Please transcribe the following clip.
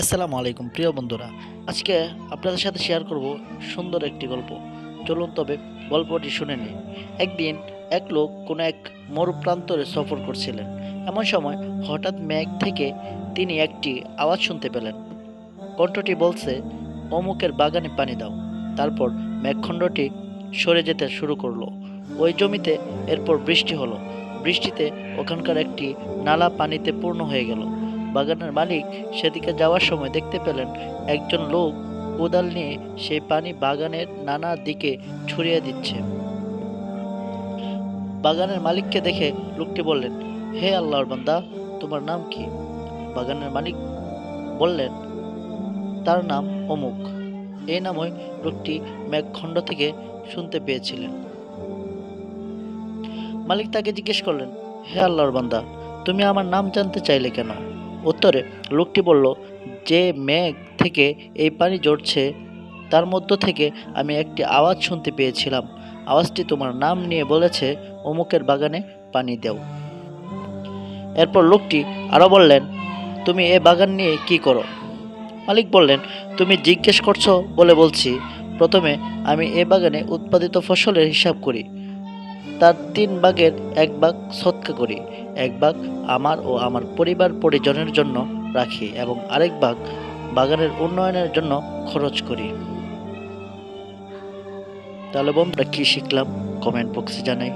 আসসালামু আলাইকুম, প্রিয় বন্ধুরা। আজকে আপনাদের সাথে শেয়ার করব সুন্দর একটি গল্প। চলুন তবে গল্পটি শুনে নিই। একদিন এক লোক কোনো এক মরুপ্রান্তরে সফর করছিলেন। এমন সময় হঠাৎ মেঘ থেকে তিনি একটি আওয়াজ শুনতে পেলেন। কণ্ঠটি বলছে, অমুকের বাগানে পানি দাও। তারপর মেঘখণ্ডটি সরে যেতে শুরু করল। ওই জমিতে এরপর বৃষ্টি হলো। বৃষ্টিতে ওখানকার একটি নালা পানিতে পূর্ণ হয়ে গেল। বাগানের মালিক সেদিকে যাওয়ার সময় দেখতে পেলেন একজন লোক কোদাল নিয়ে সেই পানি বাগানের নানা দিকে ছড়িয়ে দিচ্ছে। বাগানের মালিককে দেখে লোকটি বললেন, হে আল্লাহর বান্দা, তোমার নাম কি? বাগানের মালিক বললেন, তার নাম অমুক। এই নামই লোকটি মেঘখণ্ড থেকে শুনতে পেয়েছিলেন। মালিক তাকে জিজ্ঞেস করলেন, হে আল্লাহর বান্দা, তুমি আমার নাম জানতে চাইলে কেন? উত্তরে লোকটি বলল, যে মেঘ থেকে এই পানি জড়ছে তার মধ্য থেকে আমি একটি আওয়াজ শুনতে পেয়েছিলাম। আওয়াজটি তোমার নাম নিয়ে বলেছে, অমুকের বাগানে পানি দেও। এরপর লোকটি আরও বললেন, তুমি এ বাগান নিয়ে কি করো? মালিক বললেন, তুমি জিজ্ঞেস করছ বলে বলছি। প্রথমে আমি এ বাগানে উৎপাদিত ফসলের হিসাব করি। তার তিন ভাগের এক ভাগ সৎকা করি, এক ভাগ আমার ও আমার পরিবার পরিজনের জন্য রাখি এবং আরেক ভাগ বাগানের উন্নয়নের জন্য খরচ করি। তাহলে বন্ধুরা কী শিখলাম? কমেন্ট বক্সে জানাই।